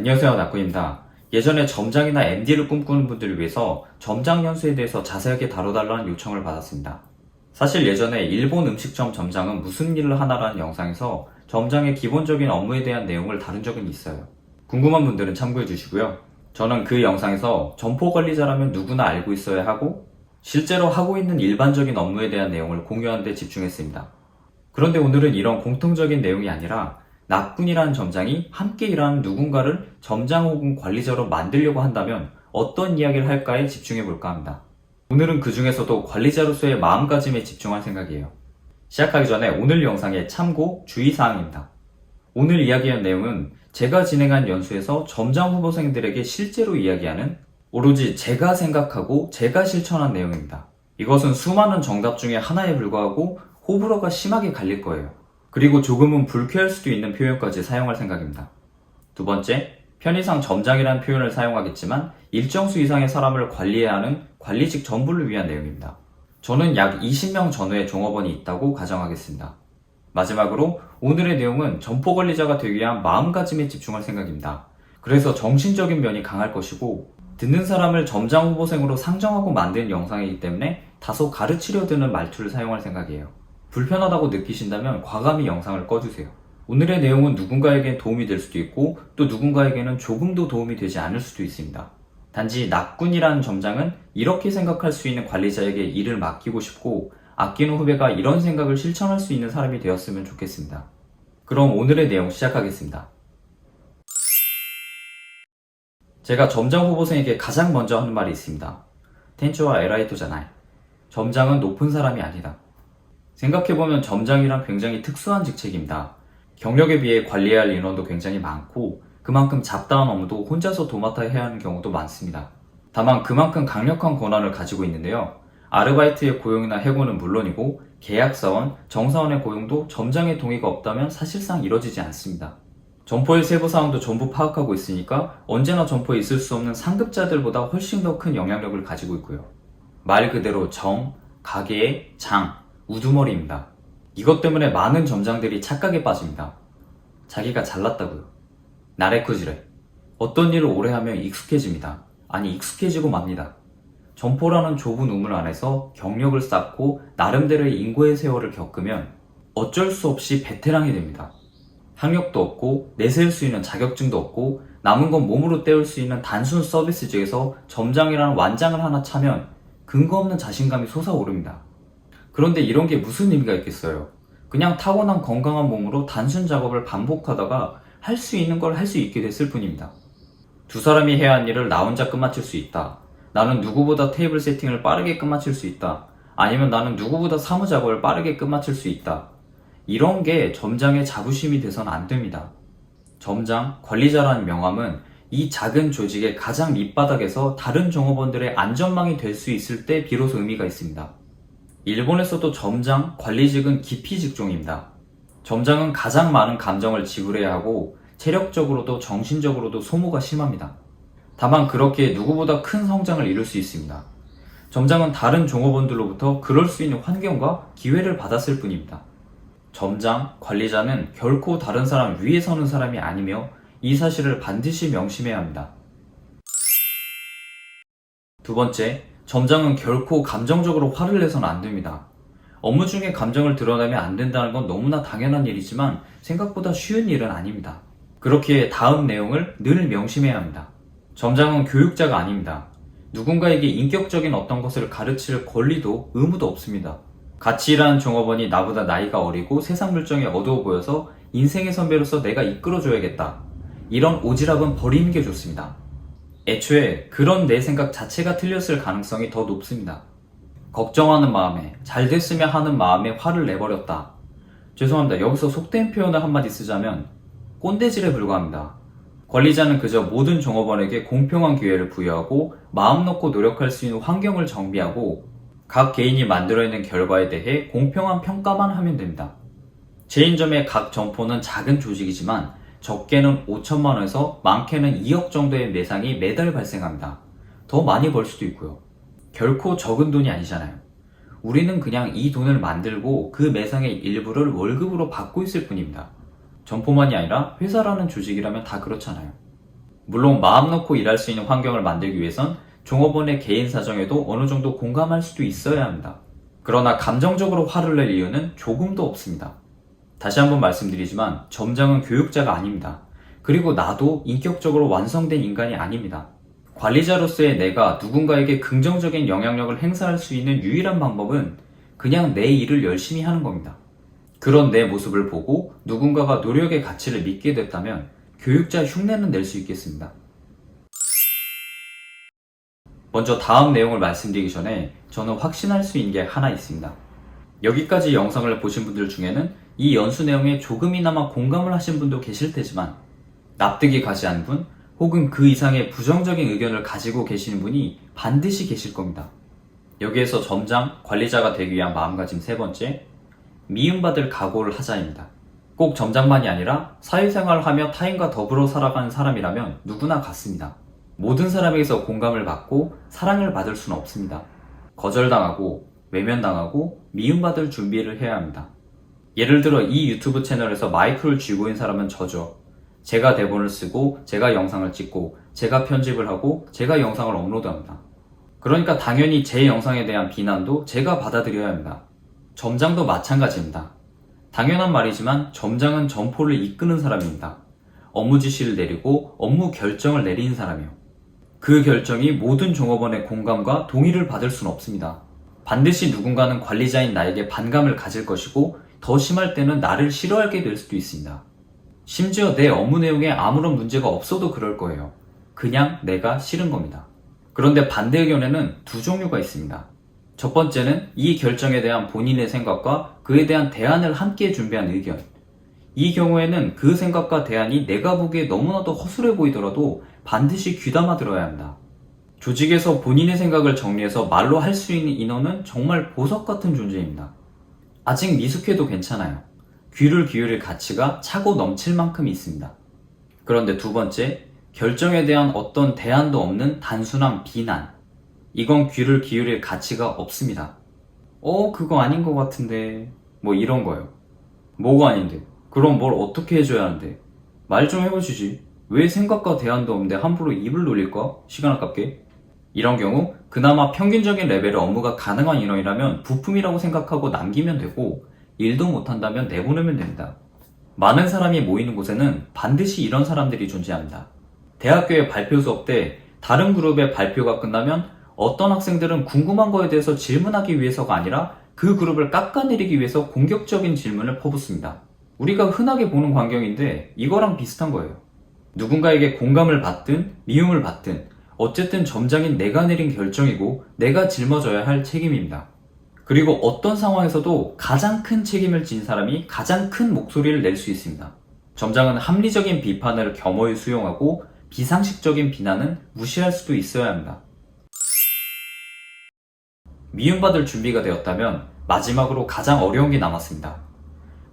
안녕하세요 낙구입니다. 예전에 점장이나 MD를 꿈꾸는 분들을 위해서 점장 연수에 대해서 자세하게 다뤄달라는 요청을 받았습니다. 사실 예전에 일본 음식점 점장은 무슨 일을 하나라는 영상에서 점장의 기본적인 업무에 대한 내용을 다룬 적은 있어요. 궁금한 분들은 참고해 주시고요. 저는 그 영상에서 점포 관리자라면 누구나 알고 있어야 하고 실제로 하고 있는 일반적인 업무에 대한 내용을 공유하는 데 집중했습니다. 그런데 오늘은 이런 공통적인 내용이 아니라 낙군이라는 점장이 함께 일하는 누군가를 점장 혹은 관리자로 만들려고 한다면 어떤 이야기를 할까에 집중해 볼까 합니다. 오늘은 그 중에서도 관리자로서의 마음가짐에 집중할 생각이에요. 시작하기 전에 오늘 영상의 참고 주의사항입니다. 오늘 이야기한 내용은 제가 진행한 연수에서 점장 후보생들에게 실제로 이야기하는 오로지 제가 생각하고 제가 실천한 내용입니다. 이것은 수많은 정답 중에 하나에 불과하고 호불호가 심하게 갈릴 거예요. 그리고 조금은 불쾌할 수도 있는 표현까지 사용할 생각입니다. 두 번째, 편의상 점장이라는 표현을 사용하겠지만 일정 수 이상의 사람을 관리해야 하는 관리직 전부를 위한 내용입니다. 저는 약 20명 전후의 종업원이 있다고 가정하겠습니다. 마지막으로 오늘의 내용은 점포 관리자가 되기 위한 마음가짐에 집중할 생각입니다. 그래서 정신적인 면이 강할 것이고 듣는 사람을 점장 후보생으로 상정하고 만든 영상이기 때문에 다소 가르치려 드는 말투를 사용할 생각이에요. 불편하다고 느끼신다면 과감히 영상을 꺼주세요. 오늘의 내용은 누군가에겐 도움이 될 수도 있고 또 누군가에게는 조금도 도움이 되지 않을 수도 있습니다. 단지 낙군이라는 점장은 이렇게 생각할 수 있는 관리자에게 일을 맡기고 싶고 아끼는 후배가 이런 생각을 실천할 수 있는 사람이 되었으면 좋겠습니다. 그럼 오늘의 내용 시작하겠습니다. 제가 점장 후보생에게 가장 먼저 하는 말이 있습니다. 텐초와 에라이토잖아요. 점장은 높은 사람이 아니다. 생각해보면 점장이란 굉장히 특수한 직책입니다. 경력에 비해 관리해야 할 인원도 굉장히 많고 그만큼 잡다한 업무도 혼자서 도맡아 해야 하는 경우도 많습니다. 다만 그만큼 강력한 권한을 가지고 있는데요. 아르바이트의 고용이나 해고는 물론이고 계약사원, 정사원의 고용도 점장의 동의가 없다면 사실상 이뤄지지 않습니다. 점포의 세부 사항도 전부 파악하고 있으니까 언제나 점포에 있을 수 없는 상급자들보다 훨씬 더 큰 영향력을 가지고 있고요. 말 그대로 정, 가게의 장, 우두머리입니다. 이것 때문에 많은 점장들이 착각에 빠집니다. 자기가 잘났다고요. 나래커지래. 어떤 일을 오래 하면 익숙해집니다. 아니 익숙해지고 맙니다. 점포라는 좁은 우물 안에서 경력을 쌓고 나름대로의 인고의 세월을 겪으면 어쩔 수 없이 베테랑이 됩니다. 학력도 없고 내세울 수 있는 자격증도 없고 남은 건 몸으로 때울 수 있는 단순 서비스직에서 점장이라는 완장을 하나 차면 근거 없는 자신감이 솟아오릅니다. 그런데 이런 게 무슨 의미가 있겠어요? 그냥 타고난 건강한 몸으로 단순 작업을 반복하다가 할 수 있는 걸 할 수 있게 됐을 뿐입니다. 두 사람이 해야 할 일을 나 혼자 끝마칠 수 있다. 나는 누구보다 테이블 세팅을 빠르게 끝마칠 수 있다. 아니면 나는 누구보다 사무 작업을 빠르게 끝마칠 수 있다. 이런 게 점장의 자부심이 돼서는 안 됩니다. 점장, 관리자라는 명함은 이 작은 조직의 가장 밑바닥에서 다른 종업원들의 안전망이 될 수 있을 때 비로소 의미가 있습니다. 일본에서도 점장, 관리직은 기피 직종입니다. 점장은 가장 많은 감정을 지불해야 하고 체력적으로도 정신적으로도 소모가 심합니다. 다만 그렇게 누구보다 큰 성장을 이룰 수 있습니다. 점장은 다른 종업원들로부터 그럴 수 있는 환경과 기회를 받았을 뿐입니다. 점장, 관리자는 결코 다른 사람 위에 서는 사람이 아니며 이 사실을 반드시 명심해야 합니다. 두 번째, 점장은 결코 감정적으로 화를 내서는 안 됩니다. 업무 중에 감정을 드러내면 안 된다는 건 너무나 당연한 일이지만 생각보다 쉬운 일은 아닙니다. 그렇기에 다음 내용을 늘 명심해야 합니다. 점장은 교육자가 아닙니다. 누군가에게 인격적인 어떤 것을 가르칠 권리도 의무도 없습니다. 같이 일하는 종업원이 나보다 나이가 어리고 세상 물정이 어두워 보여서 인생의 선배로서 내가 이끌어줘야겠다. 이런 오지랖은 버리는 게 좋습니다. 애초에 그런 내 생각 자체가 틀렸을 가능성이 더 높습니다. 걱정하는 마음에 잘 됐으면 하는 마음에 화를 내버렸다. 죄송합니다. 여기서 속된 표현을 한마디 쓰자면 꼰대질에 불과합니다. 관리자는 그저 모든 종업원에게 공평한 기회를 부여하고 마음 놓고 노력할 수 있는 환경을 정비하고 각 개인이 만들어내는 결과에 대해 공평한 평가만 하면 됩니다. 제 인점의 각 점포는 작은 조직이지만 적게는 5천만 원에서 많게는 2억 정도의 매상이 매달 발생합니다. 더 많이 벌 수도 있고요. 결코 적은 돈이 아니잖아요. 우리는 그냥 이 돈을 만들고 그 매상의 일부를 월급으로 받고 있을 뿐입니다. 점포만이 아니라 회사라는 조직이라면 다 그렇잖아요. 물론 마음 놓고 일할 수 있는 환경을 만들기 위해선 종업원의 개인 사정에도 어느 정도 공감할 수도 있어야 합니다. 그러나 감정적으로 화를 낼 이유는 조금도 없습니다. 다시 한번 말씀드리지만 점장은 교육자가 아닙니다. 그리고 나도 인격적으로 완성된 인간이 아닙니다. 관리자로서의 내가 누군가에게 긍정적인 영향력을 행사할 수 있는 유일한 방법은 그냥 내 일을 열심히 하는 겁니다. 그런 내 모습을 보고 누군가가 노력의 가치를 믿게 됐다면 교육자 흉내는 낼 수 있겠습니다. 먼저 다음 내용을 말씀드리기 전에 저는 확신할 수 있는 게 하나 있습니다. 여기까지 영상을 보신 분들 중에는 이 연수 내용에 조금이나마 공감을 하신 분도 계실 테지만 납득이 가지 않은 분 혹은 그 이상의 부정적인 의견을 가지고 계시는 분이 반드시 계실 겁니다. 여기에서 점장, 관리자가 되기 위한 마음가짐 세 번째, 미움받을 각오를 하자입니다. 꼭 점장만이 아니라 사회생활을 하며 타인과 더불어 살아가는 사람이라면 누구나 같습니다. 모든 사람에게서 공감을 받고 사랑을 받을 수는 없습니다. 거절당하고 외면당하고 미움받을 준비를 해야 합니다. 예를 들어 이 유튜브 채널에서 마이크를 쥐고 있는 사람은 저죠. 제가 대본을 쓰고 제가 영상을 찍고 제가 편집을 하고 제가 영상을 업로드합니다. 그러니까 당연히 제 영상에 대한 비난도 제가 받아들여야 합니다. 점장도 마찬가지입니다. 당연한 말이지만 점장은 점포를 이끄는 사람입니다. 업무 지시를 내리고 업무 결정을 내리는 사람이요. 그 결정이 모든 종업원의 공감과 동의를 받을 수는 없습니다. 반드시 누군가는 관리자인 나에게 반감을 가질 것이고 더 심할 때는 나를 싫어하게 될 수도 있습니다. 심지어 내 업무 내용에 아무런 문제가 없어도 그럴 거예요. 그냥 내가 싫은 겁니다. 그런데 반대 의견에는 두 종류가 있습니다. 첫 번째는 이 결정에 대한 본인의 생각과 그에 대한 대안을 함께 준비한 의견. 이 경우에는 그 생각과 대안이 내가 보기에 너무나도 허술해 보이더라도 반드시 귀담아 들어야 한다. 조직에서 본인의 생각을 정리해서 말로 할 수 있는 인원은 정말 보석 같은 존재입니다. 아직 미숙해도 괜찮아요. 귀를 기울일 가치가 차고 넘칠 만큼 있습니다. 그런데 두 번째, 결정에 대한 어떤 대안도 없는 단순한 비난. 이건 귀를 기울일 가치가 없습니다. 어, 그거 아닌 것 같은데. 뭐 이런 거요. 뭐가 아닌데? 그럼 뭘 어떻게 해줘야 하는데? 말 좀 해보시지. 왜 생각과 대안도 없는데 함부로 입을 놀릴까? 시간 아깝게. 이런 경우 그나마 평균적인 레벨의 업무가 가능한 인원이라면 부품이라고 생각하고 남기면 되고 일도 못한다면 내보내면 됩니다. 많은 사람이 모이는 곳에는 반드시 이런 사람들이 존재합니다. 대학교의 발표 수업 때 다른 그룹의 발표가 끝나면 어떤 학생들은 궁금한 거에 대해서 질문하기 위해서가 아니라 그 그룹을 깎아내리기 위해서 공격적인 질문을 퍼붓습니다. 우리가 흔하게 보는 광경인데 이거랑 비슷한 거예요. 누군가에게 공감을 받든 미움을 받든 어쨌든 점장인 내가 내린 결정이고 내가 짊어져야 할 책임입니다. 그리고 어떤 상황에서도 가장 큰 책임을 진 사람이 가장 큰 목소리를 낼 수 있습니다. 점장은 합리적인 비판을 겸허히 수용하고 비상식적인 비난은 무시할 수도 있어야 합니다. 미움받을 준비가 되었다면 마지막으로 가장 어려운 게 남았습니다.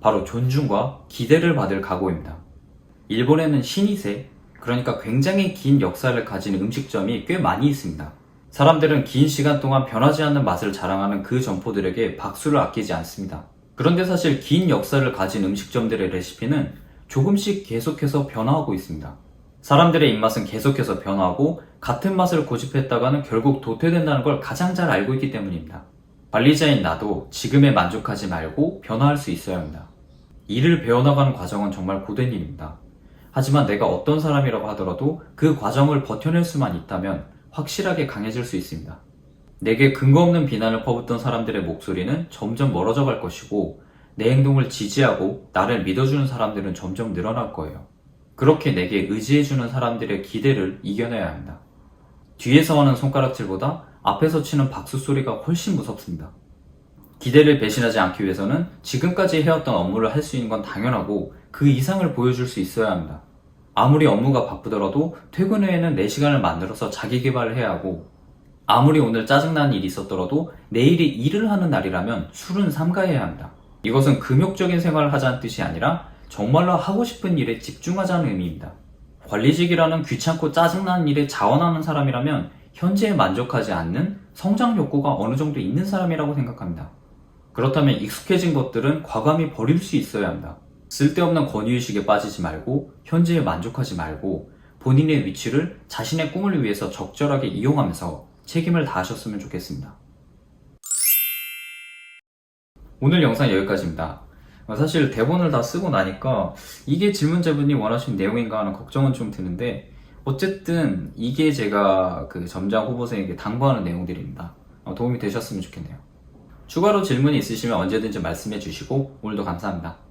바로 존중과 기대를 받을 각오입니다. 일본에는 신이세, 그러니까 굉장히 긴 역사를 가진 음식점이 꽤 많이 있습니다. 사람들은 긴 시간 동안 변하지 않는 맛을 자랑하는 그 점포들에게 박수를 아끼지 않습니다. 그런데 사실 긴 역사를 가진 음식점들의 레시피는 조금씩 계속해서 변화하고 있습니다. 사람들의 입맛은 계속해서 변화하고 같은 맛을 고집했다가는 결국 도태된다는 걸 가장 잘 알고 있기 때문입니다. 관리자인 나도 지금에 만족하지 말고 변화할 수 있어야 합니다. 일을 배워나가는 과정은 정말 고된 일입니다. 하지만 내가 어떤 사람이라고 하더라도 그 과정을 버텨낼 수만 있다면 확실하게 강해질 수 있습니다. 내게 근거 없는 비난을 퍼붓던 사람들의 목소리는 점점 멀어져 갈 것이고 내 행동을 지지하고 나를 믿어주는 사람들은 점점 늘어날 거예요. 그렇게 내게 의지해주는 사람들의 기대를 이겨내야 합니다. 뒤에서 하는 손가락질보다 앞에서 치는 박수 소리가 훨씬 무섭습니다. 기대를 배신하지 않기 위해서는 지금까지 해왔던 업무를 할 수 있는 건 당연하고 그 이상을 보여줄 수 있어야 합니다. 아무리 업무가 바쁘더라도 퇴근 후에는 내 시간을 만들어서 자기 개발을 해야 하고 아무리 오늘 짜증나는 일이 있었더라도 내일이 일을 하는 날이라면 술은 삼가해야 합니다. 이것은 금욕적인 생활을 하자는 뜻이 아니라 정말로 하고 싶은 일에 집중하자는 의미입니다. 관리직이라는 귀찮고 짜증나는 일에 자원하는 사람이라면 현재에 만족하지 않는 성장 욕구가 어느 정도 있는 사람이라고 생각합니다. 그렇다면 익숙해진 것들은 과감히 버릴 수 있어야 합니다. 쓸데없는 권위의식에 빠지지 말고 현재에 만족하지 말고 본인의 위치를 자신의 꿈을 위해서 적절하게 이용하면서 책임을 다하셨으면 좋겠습니다. 오늘 영상 여기까지입니다. 어, 사실 대본을 다 쓰고 나니까 이게 질문자분이 원하시는 내용인가 하는 걱정은 좀 드는데 어쨌든 이게 제가 그 점장 후보생에게 당부하는 내용들입니다. 어, 도움이 되셨으면 좋겠네요. 추가로 질문이 있으시면 언제든지 말씀해 주시고 오늘도 감사합니다.